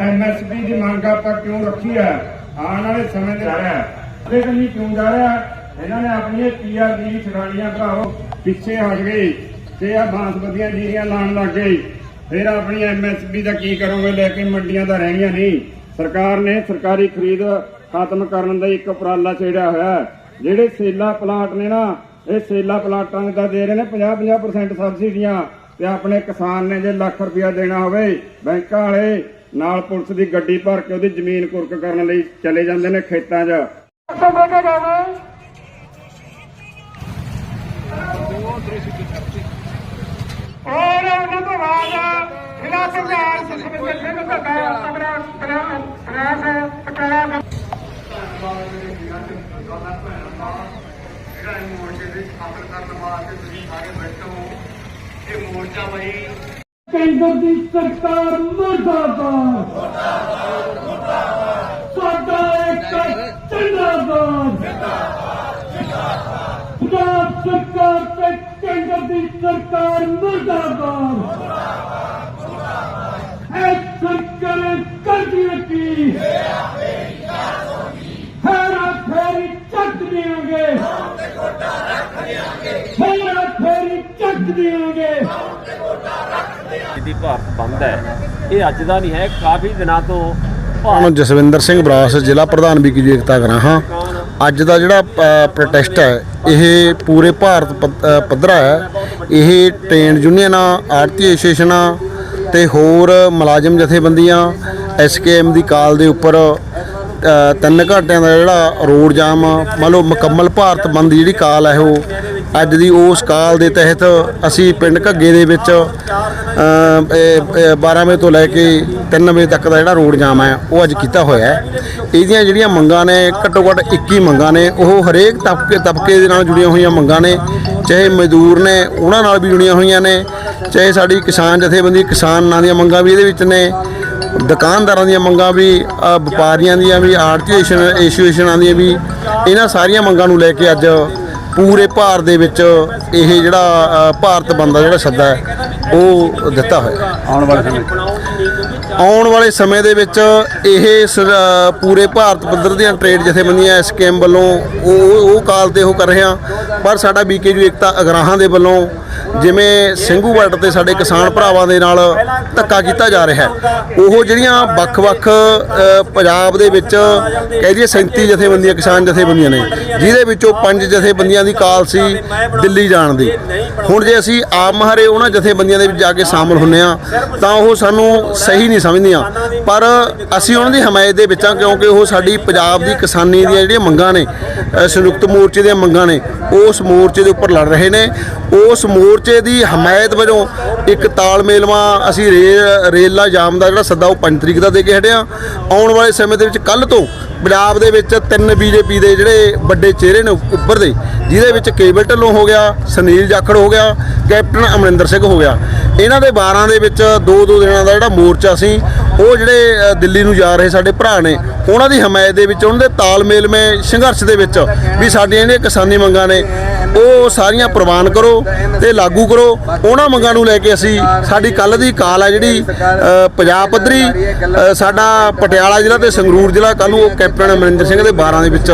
MSP ਦੀ ਮੰਗ ਆਪਾਂ ਕਿਉਂ ਰੱਖੀ ਹੈ? ਆਉਣ ਵਾਲੇ ਸਮੇਂ ਜਾ ਰਿਹਾ। ਉਹਦੇ ਕੰਨੀ ਕਿਉਂ ਜਾ ਰਿਹਾ? ਇਹਨਾਂ ਨੇ ਆਪਣੀਆਂ ਪੀਆਰਡੀ ਛਡਾਣੀਆਂ ਭਰਾਓ ਪਿੱਛੇ ਹਟ ਗਏ। ਤੇ ਆ ਬਾਂਸਪਤੀਆਂ ਜੀਰੀਆਂ ਲਾਉਣ ਲੱਗ ਗਏ। ਫਿਰ ਆਪਣੀ ਐਮਐਸਪੀ ਦਾ ਕੀ ਕਰੋਗੇ? ਲੈ ਕੇ ਮੰਡੀਆਂ ਤਾਂ ਰਹਿਣੀਆਂ ਨਹੀਂ। ਸਰਕਾਰ ਨੇ ਸਰਕਾਰੀ ਖਰੀਦ ਖਤਮ ਕਰਨ ਦਾ ਇੱਕ ਉਪਰਾਲਾ ਛੇੜਿਆ ਹੋਇਆ ਜਿਹੜੇ ਸੇਲਾ ਪਲਾਟ ਨੇ ਨਾ ਇਹ ਸੇਲਾ ਪਲਾਟਾਂ ਦੇ ਦੇ ਰਹੇ ਨੇ 50-50% ਸਬਸਿਡੀਆਂ। ਤੇ ਆਪਣੇ ਕਿਸਾਨ ਨੇ ਜੇ ਲੱਖ ਰੁਪਇਆ ਦੇਣਾ ਹੋਵੇ ਬੈਂਕਾਂ ਵਾਲੇ ਨਾਲ ਪੁਲਿਸ ਦੀ ਗੱਡੀ ਭਰ ਕੇ ਉਹਦੀ ਜ਼ਮੀਨ ਕੁਰਕ ਕਰਨ ਲਈ ਚਲੇ ਜਾਂਦੇ ਨੇ ਖੇਤਾਂ 'ਚ। ਔਰ ਉਹਨਾਂ ਤੋਂ ਬਾਅਦ ਜ਼ਿਲ੍ਹਾ ਸੁਖਵਿੰਦਰ ਸਿੰਘ ਪ੍ਰਾਸ ਪਟਾਲਾ ਕੇਂਦਰ ਦੀ ਸਰਕਾਰ ਮੁਰਦਾਬਾਦ। ਸਾਡਾ ਇੱਕ ਜਿੰਦਾਬਾਦ ਪੰਜਾਬ ਸਰਕਾਰ ਤੇ ਕੇਂਦਰ ਦੀ ਸਰਕਾਰ ਮੁਰਦਾਬਾਦ। ਇਹ ਸਰਕਾਰ ਕਰਦੀ ਰੱਖੀ ਫੇਰਾ ਫੇਰੀ ਚੱਕ ਦਿਆਂਗੇ। ਫੇਰਾ ਫੇਰੀ ਚੱਕ ਦਿਆਂਗੇ। ਦੀ ਭਾਰਤ ਬੰਦ ਹੈ। ਇਹ ਅੱਜ ਦਾ ਨਹੀਂ ਹੈ, ਕਾਫੀ ਦਿਨਾਂ ਤੋਂ ਹੁਣ ਜਸਵਿੰਦਰ ਸਿੰਘ ਬਰਾਸ, ਜ਼ਿਲ੍ਹਾ ਪ੍ਰਧਾਨ ਵੀ ਕੀ ਏਕਤਾ ਕਰਾਂ, ਹਾਂ। ਅੱਜ ਦਾ ਜਿਹੜਾ ਪ੍ਰੋਟੈਸਟ ਹੈ, ਇਹ ਪੂਰੇ ਭਾਰਤ ਪੱਧਰਾ ਹੈ। ਇਹ ਟ੍ਰੇਨ ਯੂਨੀਅਨਾਂ ਆੜਤੀ ਐਸੋਸੀਏਸ਼ਨਾਂ ਤੇ ਹੋਰ ਮੁਲਾਜ਼ਮ ਜਥੇਬੰਦੀਆਂ ਐਸਕੇਐਮ ਦੀ ਕਾਲ ਦੇ ਉੱਪਰ ਤਿੰਨ ਘੰਟਿਆਂ ਦਾ ਜਿਹੜਾ ਰੋਡ ਜਾਮ ਮੰਨ ਲਓ ਮੁਕੰਮਲ ਭਾਰਤ ਬੰਦ ਜਿਹੜੀ ਕਾਲ ਹੈ ਉਹ ਅੱਜ ਦੀ ਉਸ ਕਾਲ ਦੇ ਤਹਿਤ ਅਸੀਂ ਪਿੰਡ ਘੱਗੇ ਦੇ ਵਿੱਚ ਅ, 12 ਵਜੇ ਤੋਂ ਲੈ ਕੇ 3 ਵਜੇ ਤੱਕ ਦਾ ਜਿਹੜਾ ਰੋਡ ਜਾਮ ਹੈ ਉਹ ਅੱਜ ਕੀਤਾ ਹੋਇਆ ਹੈ। ਇਹਦੀਆਂ ਜਿਹੜੀਆਂ ਮੰਗਾਂ ਨੇ ਘੱਟੋ ਘੱਟ 21 ਮੰਗਾਂ ਨੇ ਉਹ ਹਰੇਕ ਤਬਕੇ ਤਬਕੇ ਦੇ ਨਾਲ ਜੁੜੀਆਂ ਹੋਈਆਂ ਮੰਗਾਂ ਨੇ। ਚਾਹੇ ਮਜ਼ਦੂਰ ਨੇ ਉਹਨਾਂ ਨਾਲ ਵੀ ਜੁੜੀਆਂ ਹੋਈਆਂ ਨੇ। ਚਾਹੇ ਸਾਡੀ ਕਿਸਾਨ ਜਥੇਬੰਦੀ ਕਿਸਾਨਾਂ ਦੀਆਂ ਮੰਗਾਂ ਵੀ ਇਹਦੇ ਵਿੱਚ ਨੇ। ਦੁਕਾਨਦਾਰਾਂ ਦੀਆਂ ਮੰਗਾਂ ਵੀ ਵਪਾਰੀਆਂ ਦੀਆਂ ਵੀ ਆੜਤੀ ਐਸੋਸੀਏਸ਼ਨਾਂ ਦੀਆਂ ਵੀ ਇਹਨਾਂ ਸਾਰੀਆਂ ਮੰਗਾਂ ਨੂੰ ਲੈ ਕੇ ਅੱਜ ਪੂਰੇ ਭਾਰਤ ਦੇ ਵਿੱਚ ਇਹ ਜਿਹੜਾ ਭਾਰਤ ਬੰਦ ਜਿਹੜਾ ਸੱਦਾ ਹੈ ਉਹ ਦਿੱਤਾ ਹੋਇਆ। ਆਉਣ ਵਾਲੇ ਸਮੇਂ ਆਉਣ ਵਾਲੇ ਸਮੇਂ ਦੇ ਵਿੱਚ ਇਹ ਪੂਰੇ ਭਾਰਤ ਪੱਧਰ ਦੀਆਂ ਟ੍ਰੇਡ ਜਥੇਬੰਦੀਆਂ ਐਸਕੇਐਮ ਵੱਲੋਂ ਉਹ ਉਹ- ਕਾਲ ਤੇ ਉਹ ਕਰ ਰਹੇ ਪਰ ਸਾਡਾ ਬੀਕੇਯੂ ਏਕਤਾ ਅਗਰਾਹਾਂ ਦੇ ਵੱਲੋਂ ਜਿਵੇਂ ਸਿੰਘੂ ਬਾਰਡਰ ਤੇ ਸਾਡੇ ਕਿਸਾਨ ਭਰਾਵਾਂ ਦੇ ਨਾਲ ਧੱਕਾ ਕੀਤਾ ਜਾ ਰਿਹਾ ਹੈ ਉਹ ਜਿਹੜੀਆਂ ਵੱਖ-ਵੱਖ ਪੰਜਾਬ ਦੇ ਵਿੱਚ ਕਹਿ ਦਈਏ 37 ਜਥੇਬੰਦੀਆਂ ਕਿਸਾਨ ਜਥੇਬੰਦੀਆਂ ਨੇ ਜਿਹਦੇ ਵਿੱਚੋਂ ਪੰਜ ਜਥੇਬੰਦੀਆਂ ਦੀ ਕਾਲ ਸੀ ਦਿੱਲੀ ਜਾਣ ਦੀ। ਹੁਣ ਜੇ ਅਸੀਂ ਆਪ ਮਹਾਰੇ ਉਹਨਾਂ ਜਥੇਬੰਦੀਆਂ ਦੇ ਵਿੱਚ ਜਾ ਕੇ ਸ਼ਾਮਲ ਹੁੰਨੇ ਆ ਤਾਂ ਉਹ ਸਾਨੂੰ ਸਹੀ ਨਹੀਂ ਸਮਝਦੀਆਂ। ਪਰ ਅਸੀਂ ਉਹਨਾਂ ਦੀ ਹਮਾਇਤ ਦੇ ਵਿੱਚ ਆ ਕਿਉਂਕਿ ਉਹ ਸਾਡੀ ਪੰਜਾਬ ਦੀ ਕਿਸਾਨੀ ਦੀਆਂ ਜਿਹੜੀਆਂ ਮੰਗਾਂ ਨੇ ਸੰਯੁਕਤ ਮੋਰਚੇ ਦੀਆਂ ਮੰਗਾਂ ਨੇ ਉਸ ਮੋਰਚੇ ਦੇ ਉੱਪਰ ਲੜ ਰਹੇ ਨੇ। ਉਸ ਮੋਰਚੇ ਦੀ ਹਮਾਇਤ ਵਜੋਂ ਇੱਕ ਤਾਲਮੇਲਵਾ ਅਸੀਂ ਰੇਲ ਰੇਲਾਂ ਜਾਮ ਦਾ ਜਿਹੜਾ ਸੱਦਾ ਉਹ 5 ਤਰੀਕ ਦਾ ਦੇ ਕੇ ਹਟਿਆ ਆਉਣ ਵਾਲੇ ਸਮੇਂ ਦੇ ਵਿੱਚ ਕੱਲ ਤੋਂ ਪੰਜਾਬ ਦੇ ਵਿੱਚ ਤਿੰਨ ਬੀਜੇਪੀ ਦੇ ਜਿਹੜੇ ਵੱਡੇ ਚਿਹਰੇ ਨੇ ਉੱਪਰ ਦੇ, ਜਿਹਦੇ ਵਿੱਚ ਕੇਬਲ ਢੱਲੋਂ ਹੋ ਗਿਆ, ਸੁਨੀਲ ਜਾਖੜ ਹੋ ਗਿਆ, ਕੈਪਟਨ ਅਮਰਿੰਦਰ ਸਿੰਘ ਹੋ ਗਿਆ। ਇਹਨਾਂ ਦੇ 12 ਦੇ ਵਿੱਚ ਦੋ ਦੋ ਦਿਨਾਂ ਦਾ ਜਿਹੜਾ ਮੋਰਚਾ ਸੀ ਉਹ ਜਿਹੜੇ ਅ, ਦਿੱਲੀ ਨੂੰ ਜਾ ਰਹੇ ਸਾਡੇ ਭਰਾ ਨੇ ਉਹਨਾਂ ਦੀ ਹਮਾਇਤ ਦੇ ਵਿੱਚ ਉਹਨਾਂ ਦੇ ਤਾਲਮੇਲ ਮੇ ਸੰਘਰਸ਼ ਦੇ ਵਿੱਚ ਵੀ ਸਾਡੀਆਂ ਜਿਹੜੀਆਂ ਕਿਸਾਨੀ ਮੰਗਾਂ ਨੇ ਉਹ ਸਾਰੀਆਂ ਪ੍ਰਵਾਨ ਕਰੋ ਤੇ ਲਾਗੂ ਕਰੋ। ਉਹਨਾਂ ਮੰਗਾਂ ਨੂੰ ਲੈ ਕੇ ਅਸੀਂ ਸਾਡੀ ਕੱਲ ਦੀ ਕਾਲ ਹੈ ਜਿਹੜੀ ਅ, ਪੰਜਾਬ ਪੱਧਰੀ ਅ, ਸਾਡਾ ਪਟਿਆਲਾ ਜ਼ਿਲ੍ਹਾ ਤੇ ਸੰਗਰੂਰ ਜ਼ਿਲ੍ਹਾ ਕੱਲ ਨੂੰ ਉਹ ਕੈਪਟਨ ਅਮਰਿੰਦਰ ਸਿੰਘ ਦੇ 12 ਦੇ ਵਿੱਚ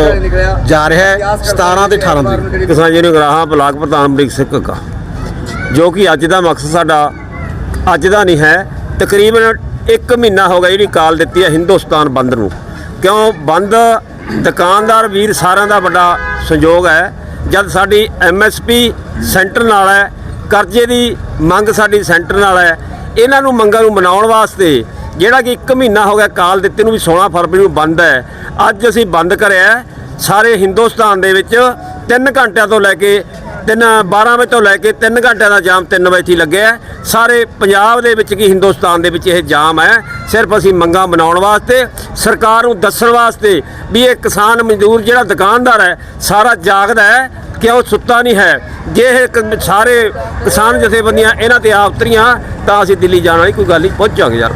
ਜਾ ਰਿਹਾ ਹੈ 17 ਤੇ 18 ਤਰੀਕ ਕਿਸਾਨ ਜੀ ਨੂੰ ਗਰਾਹਾਂ ਬਲਾਕ ਪ੍ਰਧਾਨ ਬ੍ਰਿਕ ਸਿੰਘ ਕਾ ਜੋ ਕਿ ਅੱਜ ਦਾ ਮਕਸਦ ਸਾਡਾ ਅੱਜ ਦਾ ਨਹੀਂ ਹੈ ਤਕਰੀਬਨ 1 ਮਹੀਨਾ ਹੋ ਗਿਆ ਜਿਹੜੀ ਕਾਲ ਦਿੱਤੀ ਹੈ ਹਿੰਦੁਸਤਾਨ ਬੰਦ ਨੂੰ। ਕਿਉਂ? ਬੰਦ ਦੁਕਾਨਦਾਰ ਵੀਰ ਸਾਰਿਆਂ ਦਾ ਵੱਡਾ ਸੰਯੋਗ ਹੈ। ਜਦ ਸਾਡੀ ਐਮਐਸਪੀ ਸੈਂਟਰ ਨਾਲ ਹੈ, ਕਰਜ਼ੇ ਦੀ ਮੰਗ ਸਾਡੀ ਸੈਂਟਰ ਨਾਲ ਹੈ, ਇਹਨਾਂ ਨੂੰ ਮੰਗਾਂ ਨੂੰ ਮਨਾਉਣ ਵਾਸਤੇ ਜਿਹੜਾ ਕਿ 1 ਮਹੀਨਾ ਹੋ ਗਿਆ ਕਾਲ ਦਿੱਤੇ ਨੂੰ ਵੀ 16 ਫਰਵਰੀ ਨੂੰ ਬੰਦ ਹੈ। ਅੱਜ ਅਸੀਂ ਬੰਦ ਕਰਿਆ ਸਾਰੇ ਹਿੰਦੁਸਤਾਨ ਦੇ ਵਿੱਚ 3 ਘੰਟਿਆਂ ਤੋਂ ਲੈ ਕੇ ਤਿੰਨ 12 ਵਜੇ ਤੋਂ ਲੈ ਕੇ 3 ਘੰਟਿਆਂ ਦਾ ਜਾਮ 3 ਵਜੇ ਤੱਕ ਲੱਗਿਆ ਸਾਰੇ ਪੰਜਾਬ ਦੇ ਵਿੱਚ ਕੀ ਹਿੰਦੁਸਤਾਨ ਦੇ ਵਿੱਚ ਇਹ ਜਾਮ ਹੈ। ਸਿਰਫ ਅਸੀਂ ਮੰਗਾਂ ਬਣਾਉਣ ਵਾਸਤੇ, ਸਰਕਾਰ ਨੂੰ ਦੱਸਣ ਵਾਸਤੇ ਵੀ ਇਹ ਕਿਸਾਨ ਮਜ਼ਦੂਰ ਜਿਹੜਾ ਦੁਕਾਨਦਾਰ ਹੈ, ਸਾਰਾ ਜਾਗਦਾ ਹੈ ਕਿ ਉਹ ਸੁੱਤਾ ਨਹੀਂ ਹੈ। ਜੇ ਇਹ ਸਾਰੇ ਕਿਸਾਨ ਜਥੇਬੰਦੀਆਂ ਇਹਨਾਂ ਤੇ ਆਪ ਉਤਰੀਆਂ, ਤਾਂ ਅਸੀਂ ਦਿੱਲੀ ਜਾਣ ਵਾਲੀ ਕੋਈ ਗੱਲ ਨਹੀਂ, ਪਹੁੰਚਾਂਗੇ ਯਾਰ।